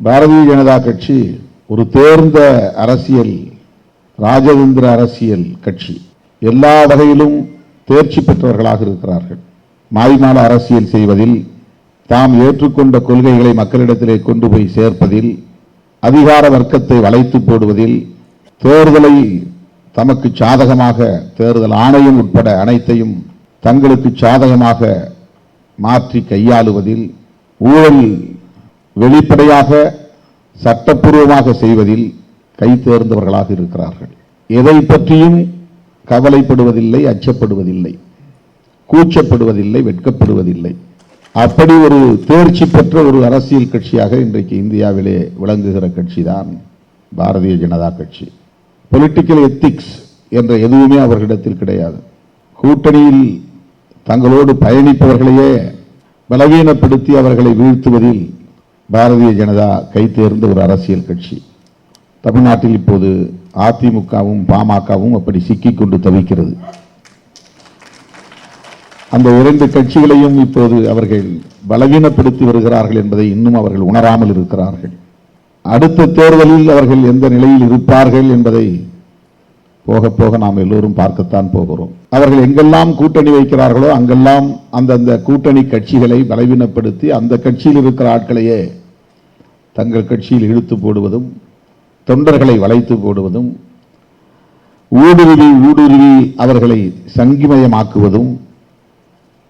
பாரதிய ஜனதா கட்சி ஒரு தேர்ந்த அரசியல் ராஜதந்திர அரசியல் கட்சி. எல்லா வகையிலும் தேர்ச்சி பெற்றவர்களாக இருக்கிறார்கள். மாய்மால அரசியல் செய்வதில் தாம் ஏற்றுக்கொண்ட கொள்கைகளை மக்களிடத்திலே கொண்டு போய் சேர்ப்பதில் அதிகார வர்க்கத்தை வளைத்து போடுவதில் தேர்தலை தமக்கு சாதகமாக தேர்தல் ஆணையம் உட்பட அனைத்தையும் தங்களுக்கு சாதகமாக மாற்றி கையாளுவதில் ஊழல் வெளிப்படையாக சட்டப்பூர்வமாக செய்வதில் கை தேர்ந்தவர்களாக இருக்கிறார்கள். எதை பற்றியும் கவலைப்படுவதில்லை அச்சப்படுவதில்லை கூச்சப்படுவதில்லை வெட்கப்படுவதில்லை. அப்படி ஒரு தேர்ச்சி பெற்ற ஒரு அரசியல் கட்சியாக இன்றைக்கு இந்தியாவிலே விளங்குகிற கட்சி தான் பாரதிய ஜனதா கட்சி. பொலிட்டிக்கல் எத்திக்ஸ் என்ற எதுவுமே அவர்களிடத்தில் கிடையாது. கூட்டணியில் தங்களோடு பயணிப்பவர்களையே பலவீனப்படுத்தி அவர்களை வீழ்த்துவதில் பாரதிய ஜனதா கைத்தேர்ந்த ஒரு அரசியல் கட்சி. தமிழ்நாட்டில் இப்போது அதிமுகவும் பாமகவும் அப்படி சிக்கிக்கொண்டு தவிக்கிறது. அந்த இரண்டு கட்சிகளையும் இப்போது அவர்கள் பலவீனப்படுத்தி வருகிறார்கள் என்பதை இன்னும் அவர்கள் உணராமல் இருக்கிறார்கள். அடுத்த தேர்தலில் அவர்கள் எந்த நிலையில் இருப்பார்கள் என்பதை போக போக நாம் எல்லோரும் பார்க்கத்தான் போகிறோம். அவர்கள் எங்கெல்லாம் கூட்டணி வைக்கிறார்களோ அங்கெல்லாம் அந்தந்த கூட்டணி கட்சிகளை பலவீனப்படுத்தி அந்த கட்சியில் இருக்கிற ஆட்களையே தங்கள் கட்சியில் இழுத்து போடுவதும் தொண்டர்களை வளைத்து போடுவதும் ஊடுருவி ஊடுருவி அவர்களை சங்கிமயமாக்குவதும்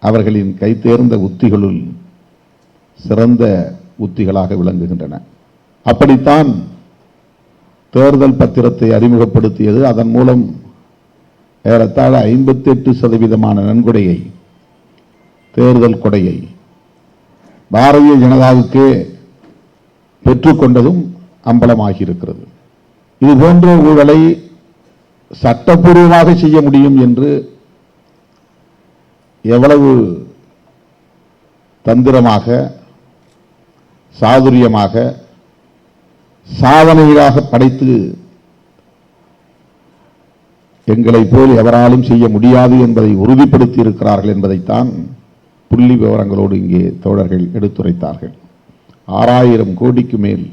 அவர்களின் கைத்தேர்ந்த உத்திகளுள் சிறந்த உத்திகளாக விளங்குகின்றன. அப்படித்தான் தேர்தல் பத்திரத்தை அறிமுகப்படுத்தியது. அதன் மூலம் ஏறத்தாழ ஐம்பத்தி எட்டு சதவீதமான நன்கொடையை தேர்தல் கொடையை பாரதிய ஜனதாவுக்கு பெற்றுக்கொண்டதும் அம்பலமாகி இருக்கிறது இது போன்ற ஊழலை சட்டப்பூர்வமாக செய்ய முடியும் என்று எவ்வளவு தந்திரமாக சாதுரியமாக சாதனைகளாக படைத்து எங்களைப் போல் எவராலும் செய்ய முடியாது என்பதை உறுதிப்படுத்தி இருக்கிறார்கள் என்பதைத்தான் புள்ளி விவரங்களோடு இங்கே தோழர்கள் எடுத்துரைத்தார்கள். ஆறாயிரம் கோடிக்கு மேல்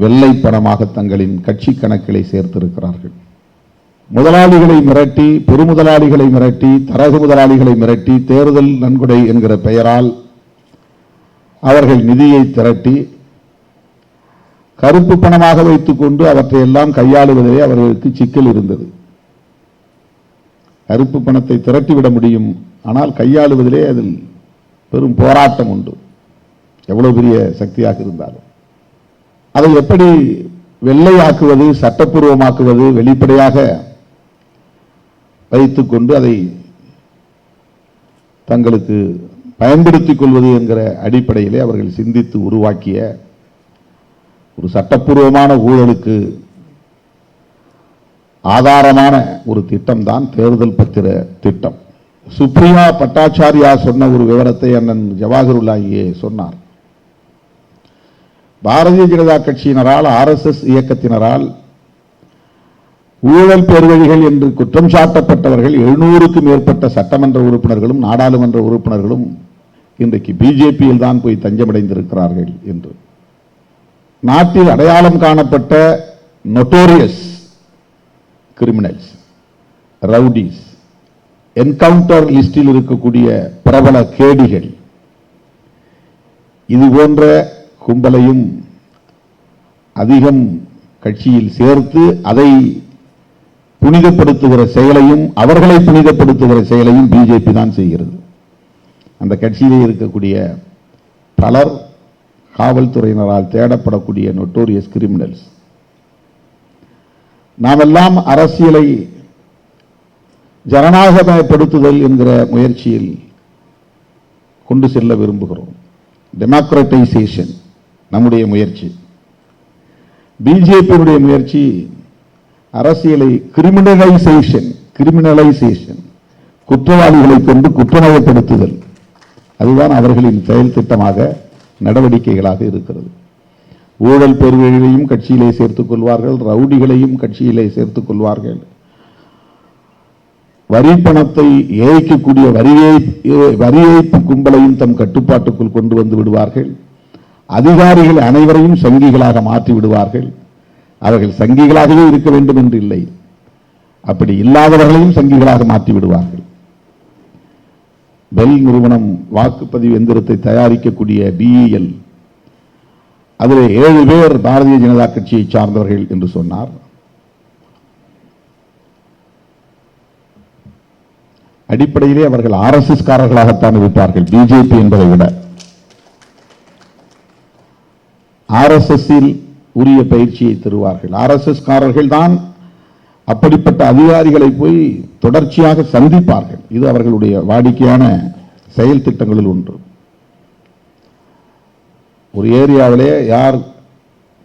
வெள்ளை பணமாக தங்களின் கட்சி கணக்கிலை சேர்த்திருக்கிறார்கள். முதலாளிகளை மிரட்டி பெருமுதலாளிகளை மிரட்டி தரகு முதலாளிகளை மிரட்டி தேர்தல் நன்கொடை என்கிற பெயரால் அவர்கள் நிதியை திரட்டி கருப்பு பணமாக வைத்துக்கொண்டு அவற்றையெல்லாம் அவற்றை எல்லாம் கையாளுவதிலே அவர்களுக்கு சிக்கல் இருந்தது. கருப்பு பணத்தை திரட்டிவிட முடியும் ஆனால் கையாளுவதிலே அதில் பெரும் போராட்டம் உண்டு. எவ்வளவு பெரிய சக்தியாக இருந்தாலும். அதை எப்படி வெள்ளையாக்குவது சட்டப்பூர்வமாக்குவது வெளிப்படையாக வைத்துக்கொண்டு அதை தங்களுக்கு பயன்படுத்திக் கொள்வது என்கிற அடிப்படையிலே அவர்கள் சிந்தித்து உருவாக்கிய ஒரு சட்டப்பூர்வமான ஊழலுக்கு ஆதாரமான ஒரு திட்டம் தான் தேர்தல் பத்திர திட்டம். சுப்ரியா பட்டாச்சாரியா சொன்ன ஒரு விவரத்தை அண்ணன் ஜவாஹருல்லாயே சொன்னார். பாரதிய ஜனதா கட்சியினரால் ஆர்எஸ்எஸ் இயக்கத்தினரால் ஊழல் பெருவழிகள் என்று குற்றம் சாட்டப்பட்டவர்கள் எழுநூறுக்கும் மேற்பட்ட சட்டமன்ற உறுப்பினர்களும் நாடாளுமன்ற உறுப்பினர்களும் இன்றைக்கு பிஜேபியில் தான் போய் தஞ்சமடைந்திருக்கிறார்கள் என்று. நாட்டில் அடையாளம் காணப்பட்ட நொட்டோரியஸ் கிரிமினல்ஸ் ரவுடிஸ் என்கவுண்டர் லிஸ்டில் இருக்கக்கூடிய பிரபல கேடிகள். இது போன்ற கும்பலையும் அதிகம் கட்சியில் சேர்த்து அதை புனிதப்படுத்துகிற செயலையும் அவர்களை புனிதப்படுத்துகிற செயலையும் பிஜேபி தான் செய்கிறது. அந்த கட்சியிலே இருக்கக்கூடிய பலர் காவல்துறையினரால் தேடப்படக்கூடிய நொட்டோரியஸ் கிரிமினல்ஸ் நாமெல்லாம் அரசியலை ஜனநாயகமயப்படுத்துதல் என்கிற முயற்சியில் கொண்டு செல்ல விரும்புகிறோம். டெமோக்ரட்டைசேஷன் நம்முடைய முயற்சி. பிஜேபியினுடைய முயற்சி அரசியலை கிரிமினலைசேஷன் கிரிமினலைசேஷன் குற்றவாளிகளை கொண்டு குற்றமயப்படுத்துதல். அதுதான் அவர்களின் செயல் திட்டமாக நடவடிக்கைகளாக இருக்கிறது. ஊழல் பெருவழிகளையும் கட்சியிலே சேர்த்துக் கொள்வார்கள் ரவுடிகளையும் கட்சியிலே சேர்த்துக் கொள்வார்கள். வரி பணத்தை ஏய்க்கக்கூடிய வரி வரி ஏய்ப்பு கும்பலையும் தம் கட்டுப்பாட்டுக்குள் கொண்டு வந்து விடுவார்கள். அதிகாரிகள் அனைவரையும் சங்கிகளாக மாற்றி விடுவார்கள். அவர்கள் சங்கிகளாகவே இருக்க வேண்டும் என்று இல்லை. அப்படி இல்லாதவர்களையும் சங்கிகளாக மாற்றி விடுவார்கள். பெல் நிறுவனம் வாக்குப்பதிவு எந்திரத்தை தயாரிக்கக்கூடிய பிஇஎல் அதில் ஏழு பேர் பாரதிய ஜனதா கட்சியை சார்ந்தவர்கள் என்று சொன்னார். அடிப்படையிலே அவர்கள் ஆர்எஸ்எஸ் காரர்களாகத்தான் இருப்பார்கள். பிஜேபி என்பதை விட. ஆர்எஸ்எஸ்ஸில் உரிய பயிற்சியை தருவார்கள். ஆர்எஸ்எஸ்காரர்கள் தான் அப்படிப்பட்ட அதிகாரிகளை போய் தொடர்ச்சியாக சந்திப்பார்கள். இது அவர்களுடைய வாடிக்கையான செயல் திட்டங்களில் ஒன்று. ஒரு ஏரியாவிலே யார்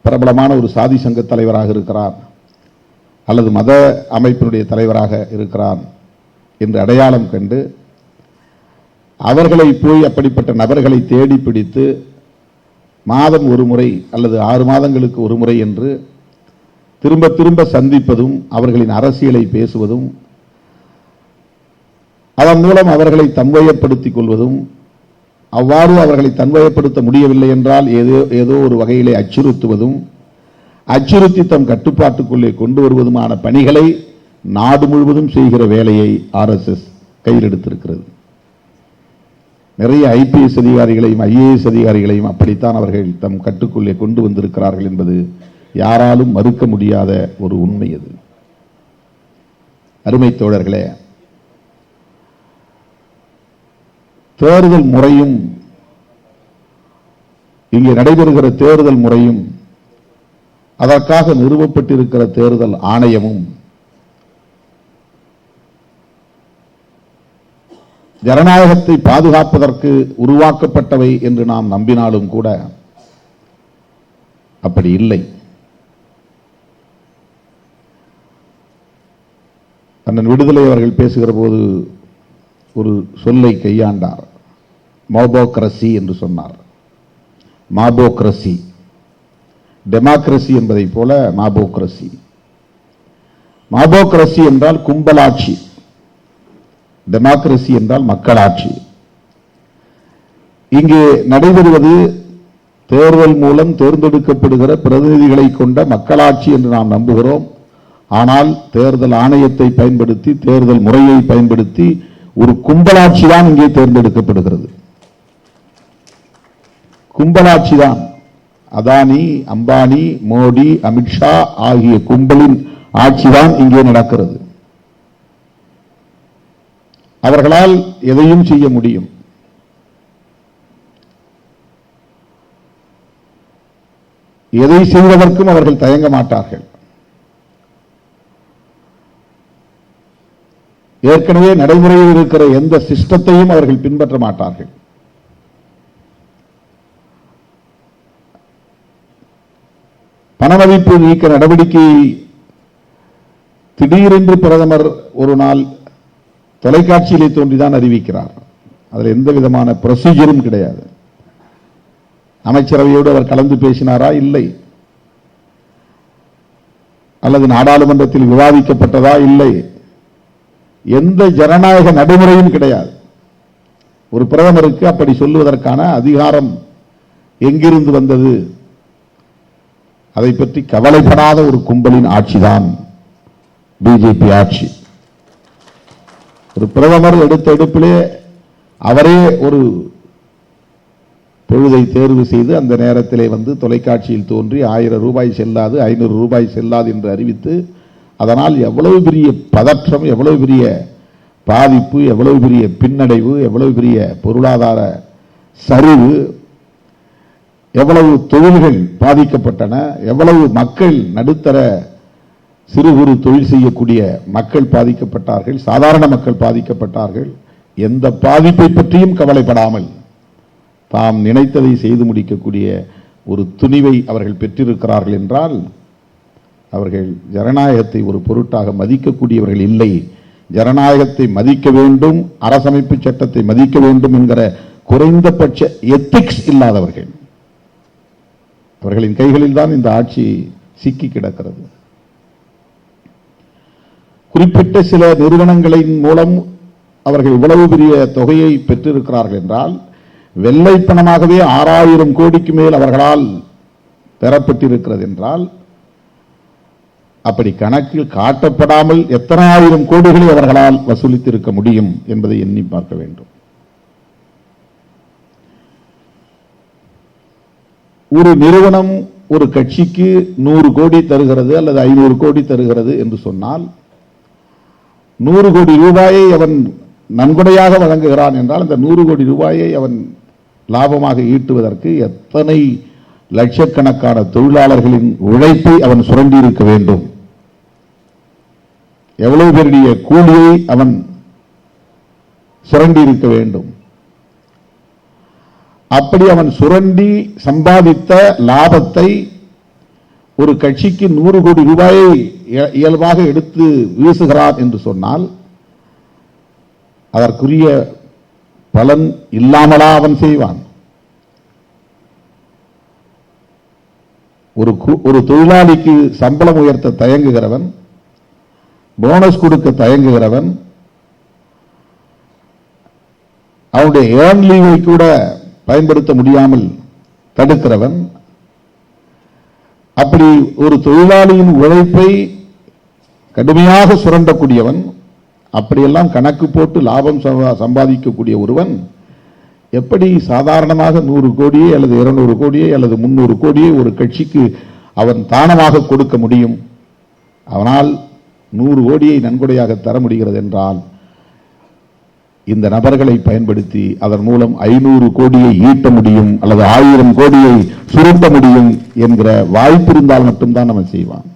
பிரபலமான ஒரு சாதி சங்க தலைவராக இருக்கிறார் அல்லது மத அமைப்பினுடைய தலைவராக இருக்கிறார் என்று அடையாளம் கண்டு அவர்களை போய் அப்படிப்பட்ட நபர்களை தேடி பிடித்து மாதம் ஒரு முறை அல்லது ஆறு மாதங்களுக்கு ஒரு முறை என்று திரும்ப திரும்ப சந்திப்பதும் அவர்களின் அரசியலை பேசுவதும் அதன் மூலம் அவர்களை தன்வயப்படுத்திக் கொள்வதும் அவ்வாறு அவர்களை தன்வயப்படுத்த முடியவில்லை என்றால் ஏதோ ஏதோ ஒரு வகையிலே அச்சுறுத்துவதும் அச்சுறுத்தி தம் கட்டுப்பாட்டுக்குள்ளே கொண்டு வருவதுமான பணிகளை நாடு முழுவதும் செய்கிற வேலையை ஆர்எஸ்எஸ் கையில் எடுத்திருக்கிறது. நிறைய ஐபிஎஸ் அதிகாரிகளையும் ஐஏஎஸ் அதிகாரிகளையும் அப்படித்தான் அவர்கள் தம் கட்டுக்குள்ளே கொண்டு வந்திருக்கிறார்கள் என்பது யாராலும் மறுக்க முடியாத ஒரு உண்மை அது. அருமை தோழர்களே தேர்தல் முறையும் இங்கே நடைபெறுகிற தேர்தல் முறையும் அதற்காக நிறுவப்பட்டிருக்கிற தேர்தல் ஆணையமும் ஜனநாயகத்தை பாதுகாப்பதற்கு உருவாக்கப்பட்டவை என்று நாம் நம்பினாலும் கூட அப்படி இல்லை. அண்ணன் விடுதலை அவர்கள் பேசுகிற போது ஒரு சொல்லை கையாண்டார். மோபோக்ரசி என்று சொன்னார். மாபோக்ரசி டெமோக்ரஸி என்பதை போல மாபோக்ரசி மாபோக்ரசி என்றால் கும்பலாட்சி. டெமோக்ரஸி என்றால் மக்களாட்சி. இங்கே நடைபெறுவது தேர்தல் மூலம் தேர்ந்தெடுக்கப்படுகிற பிரதிநிதிகளை கொண்ட மக்களாட்சி என்று நாம் நம்புகிறோம். ஆனால் தேர்தல் ஆணையத்தை பயன்படுத்தி தேர்தல் முறையை பயன்படுத்தி ஒரு கும்பலாட்சி தான் இங்கே தேர்ந்தெடுக்கப்படுகிறது. கும்பலாட்சி தான். அதானி அம்பானி மோடி அமித்ஷா ஆகிய கும்பலின் ஆட்சிதான் இங்கே நடக்கிறது. அவர்களால் எதையும் செய்ய முடியும். எதை செய்வதற்கும் அவர்கள் தயங்க மாட்டார்கள். ஏற்கனவே நடைமுறையில் இருக்கிற எந்த சிஸ்டத்தையும் அவர்கள் பின்பற்ற மாட்டார்கள். பணமதிப்பு நீக்க நடவடிக்கை திடீரென்று பிரதமர் ஒரு நாள் தொலைக்காட்சியிலே தோன்றிதான் அறிவிக்கிறார். அதில் எந்த விதமான ப்ரொசீஜரும் கிடையாது. அமைச்சரவையோடு அவர் கலந்து பேசினாரா? இல்லை. அல்லது நாடாளுமன்றத்தில் விவாதிக்கப்பட்டதா? இல்லை. எந்த ஜனநாயக நடைமுறையும் கிடையாது. ஒரு பிரதமருக்கு அப்படி சொல்லுவதற்கான அதிகாரம் எங்கிருந்து வந்தது? அதை பற்றி கவலைப்படாத ஒரு கும்பலின் ஆட்சிதான் பிஜேபி ஆட்சி. ஒரு பிரதமர் எடுத்த எடுப்பிலே அவரே ஒரு பொழுதை தேர்வு செய்து அந்த நேரத்திலே வந்து தொலைக்காட்சியில் தோன்றி ஆயிரம் ரூபாய் செல்லாது ஐநூறு ரூபாய் செல்லாது என்று அறிவித்து அதனால் எவ்வளவு பெரிய பதற்றம் எவ்வளவு பெரிய பாதிப்பு எவ்வளவு பெரிய பின்னடைவு எவ்வளவு பெரிய பொருளாதார சரிவு எவ்வளவு தொழில்கள் பாதிக்கப்பட்டன எவ்வளவு மக்கள் நடுத்தர சிறு குறு தொழில் செய்யக்கூடிய மக்கள் பாதிக்கப்பட்டார்கள் சாதாரண மக்கள் பாதிக்கப்பட்டார்கள். எந்த பாதிப்பை பற்றியும் கவலைப்படாமல் தாம் நினைத்ததை செய்து முடிக்கக்கூடிய ஒரு துணிவை அவர்கள் பெற்றிருக்கிறார்கள் என்றால் அவர்கள் ஜனநாயகத்தை ஒரு பொருட்டாக மதிக்கக்கூடியவர்கள் இல்லை. ஜனநாயகத்தை மதிக்க வேண்டும் அரசமைப்பு சட்டத்தை மதிக்க வேண்டும் என்கிற குறைந்தபட்ச எத்திக்ஸ் இல்லாதவர்கள். அவர்களின் கைகளில் தான் இந்த ஆட்சி சிக்கி கிடக்கிறது. குறிப்பிட்ட சில நிறுவனங்களின் மூலம் அவர்கள் இவ்வளவு பெரிய தொகையை பெற்றிருக்கிறார்கள் என்றால் வெள்ளை பணமாகவே ஆறாயிரம் கோடிக்கு மேல் அவர்களால் பெறப்பட்டிருக்கிறது என்றால் அப்படி கணக்கில் காட்டப்படாமல் எத்தனை ஆயிரம் கோடிகளை அவர்களால் வசூலித்திருக்க முடியும் என்பதை எண்ணி பார்க்க வேண்டும். ஒரு நிறுவனம் ஒரு கட்சிக்கு நூறு கோடி தருகிறது அல்லது ஐநூறு கோடி தருகிறது என்று சொன்னால் நூறு கோடி ரூபாயை அவன் நன்கொடையாக வழங்குகிறான் என்றால் அந்த நூறு கோடி ரூபாயை அவன் லாபமாக ஈட்டுவதற்கு எத்தனை லட்சக்கணக்கான தொழிலாளர்களின் உழைப்பை அவன் சுரண்டி இருக்க வேண்டும்? எவ்வளவு பேருடைய கூலியை அவன் சுரண்டி இருக்க வேண்டும்? அப்படி அவன் சுரண்டி சம்பாதித்த லாபத்தை ஒரு கட்சிக்கு நூறு கோடி ரூபாயை இயல்பாக எடுத்து வீசுகிறார் என்று சொன்னால் அதற்குரிய பலன் இல்லாமலா அவன் செய்வான். ஒரு ஒரு தொழிலாளிக்கு சம்பளம் உயர்த்த தயங்குகிறவன் போனஸ் கொடுக்க தயங்குகிறவன் அவனுடைய ஏர்ன் லீவை கூட பயன்படுத்த முடியாமல் தடுக்கிறவன் அப்படி ஒரு தொழிலாளியின் உழைப்பை கடுமையாக சுரண்டக்கூடியவன் அப்படியெல்லாம் கணக்கு போட்டு லாபம் சம்பா- சம்பாதிக்கக்கூடிய ஒருவன் எப்படி சாதாரணமாக நூறு கோடியே அல்லது இருநூறு கோடியே அல்லது முன்னூறு கோடியே ஒரு கட்சிக்கு அவன் தானமாக கொடுக்க முடியும்? அவனால் நூறு கோடியை நன்கொடையாக தர முடிகிறது என்றால் இந்த நபர்களை பயன்படுத்தி அதன் மூலம் ஐநூறு கோடியை ஈட்ட முடியும் அல்லது ஆயிரம் கோடியை சுருட்ட முடியும் என்கிற வாய்ப்பு இருந்தால் மட்டும்தான் நம்ம செய்வான்.